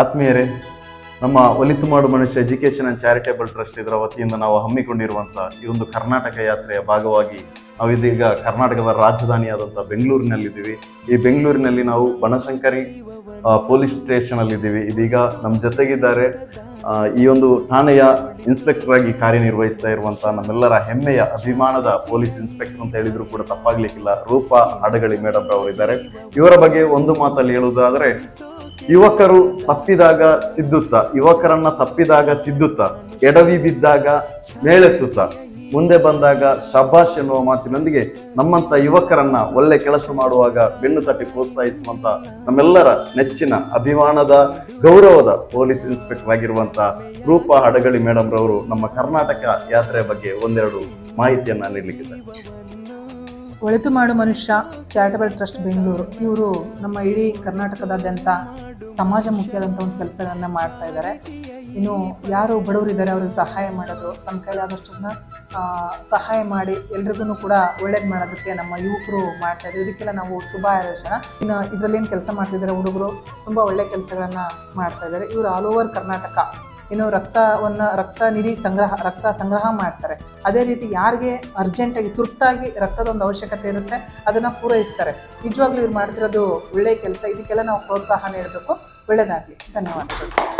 ಆತ್ಮೀಯರೇ, ನಮ್ಮ ಒಲಿತು ಮಾಡು ಮನುಷ್ಯ ಎಜುಕೇಷನ್ ಅಂಡ್ ಚಾರಿಟೇಬಲ್ ಟ್ರಸ್ಟ್ ಇದರ ವತಿಯಿಂದ ನಾವು ಹಮ್ಮಿಕೊಂಡಿರುವಂಥ ಈ ಒಂದು ಕರ್ನಾಟಕ ಯಾತ್ರೆಯ ಭಾಗವಾಗಿ ನಾವು ಇದೀಗ ಕರ್ನಾಟಕದ ರಾಜಧಾನಿಯಾದಂಥ ಬೆಂಗಳೂರಿನಲ್ಲಿದ್ದೀವಿ. ಈ ಬೆಂಗಳೂರಿನಲ್ಲಿ ನಾವು ಬನಶಂಕರಿ ಪೊಲೀಸ್ ಸ್ಟೇಷನ್ ಅಲ್ಲಿ ಇದ್ದೀವಿ ಇದೀಗ ನಮ್ಮ ಜೊತೆಗಿದ್ದಾರೆ ಈ ಒಂದು ಠಾಣೆಯ ಇನ್ಸ್ಪೆಕ್ಟರ್ ಆಗಿ ಕಾರ್ಯನಿರ್ವಹಿಸ್ತಾ ಇರುವಂಥ ನಮ್ಮೆಲ್ಲರ ಹೆಮ್ಮೆಯ ಅಭಿಮಾನದ ಪೊಲೀಸ್ ಇನ್ಸ್ಪೆಕ್ಟರ್ ಅಂತ ಹೇಳಿದ್ರು ಕೂಡ ತಪ್ಪಾಗ್ಲಿಕ್ಕಿಲ್ಲ. ರೂಪಾ ಅಡಗಳಿ ಮೇಡಮ್ ರವರಿದ್ದಾರೆ. ಇವರ ಬಗ್ಗೆ ಒಂದು ಮಾತಲ್ಲಿ ಹೇಳುವುದಾದ್ರೆ ಯುವಕರು ತಪ್ಪಿದಾಗ ತಿದ್ದುತ್ತಾ, ಯುವಕರನ್ನ ತಪ್ಪಿದಾಗ ತಿದ್ದುತ್ತ, ಎಡವಿ ಬಿದ್ದಾಗ ಮೇಳೆತ್ತುತ್ತ ಮುಂದೆ ಬಂದಾಗ ಶಬಾಷ್ ಎನ್ನುವ ಮಾತಿನೊಂದಿಗೆ ನಮ್ಮಂತ ಯುವಕರನ್ನ ಒಳ್ಳೆ ಕೆಲಸ ಮಾಡುವಾಗ ಬೆನ್ನು ತಟ್ಟಿ ಪ್ರೋತ್ಸಾಹಿಸುವಂತ ನಮ್ಮೆಲ್ಲರ ನೆಚ್ಚಿನ, ಅಭಿಮಾನದ, ಗೌರವದ ಪೊಲೀಸ್ ಇನ್ಸ್ಪೆಕ್ಟರ್ ಆಗಿರುವಂತ ರೂಪಾ ಹಡಗಳಿ ಮೇಡಮ್ ರವರು ನಮ್ಮ ಕರ್ನಾಟಕ ಯಾತ್ರೆಯ ಬಗ್ಗೆ ಒಂದೆರಡು ಮಾಹಿತಿಯನ್ನ ನೀಡಲಿಕ್ಕಿದ್ದಾರೆ. ಒಳಿತು ಮಾಡು ಮನುಷ್ಯ, ಚಾರಿಟಬಲ್ ಟ್ರಸ್ಟ್ ಬೆಂಗಳೂರು. ಇವರು ನಮ್ಮ ಇಡೀ ಕರ್ನಾಟಕದಾದ್ಯಂತ ಸಮಾಜ ಮುಖ್ಯದಂಥ ಒಂದು ಕೆಲಸಗಳನ್ನ ಮಾಡ್ತಾ ಇದ್ದಾರೆ ಇನ್ನು ಯಾರು ಬಡವರಿದ್ದಾರೆ ಅವ್ರಿಗೆ ಸಹಾಯ ಮಾಡೋದು, ತಮ್ಮ ಕೈಲಾದಷ್ಟನ್ನ ಸಹಾಯ ಮಾಡಿ ಎಲ್ರಿಗೂ ಕೂಡ ಒಳ್ಳೇದು ಮಾಡೋದಕ್ಕೆ ನಮ್ಮ ಯುವಕರು ಮಾಡ್ತಾ ಇದ್ದಾರೆ ಇದಕ್ಕೆಲ್ಲ ನಾವು ಶುಭ ಹಾರೈಸೋಣ. ಇನ್ನು ಇದರಲ್ಲಿ ಏನು ಕೆಲಸ ಮಾಡ್ತಿದ್ದಾರೆ ಹುಡುಗರು, ತುಂಬ ಒಳ್ಳೆ ಕೆಲಸಗಳನ್ನ ಮಾಡ್ತಾ ಇದ್ದಾರೆ ಇವರು ಆಲ್ ಓವರ್ ಕರ್ನಾಟಕ. ಇನ್ನು ರಕ್ತವನ್ನ, ರಕ್ತ ನಿಧಿ ಸಂಗ್ರಹ, ರಕ್ತ ಸಂಗ್ರಹ ಮಾಡ್ತಾರೆ. ಅದೇ ರೀತಿ ಯಾರಿಗೆ ಅರ್ಜೆಂಟಾಗಿ ತುರ್ತಾಗಿ ರಕ್ತದ ಒಂದು ಅವಶ್ಯಕತೆ ಇರುತ್ತೆ, ಅದನ್ನು ಪೂರೈಸ್ತಾರೆ. ನಿಜವಾಗ್ಲೂ ಇವ್ರು ಮಾಡ್ತಿರೋದು ಒಳ್ಳೆಯ ಕೆಲಸ, ಇದಕ್ಕೆಲ್ಲ ನಾವು ಪ್ರೋತ್ಸಾಹ ನೀಡಬೇಕು. ಒಳ್ಳೆಯದಾಗಲಿ ಧನ್ಯವಾದಗಳು.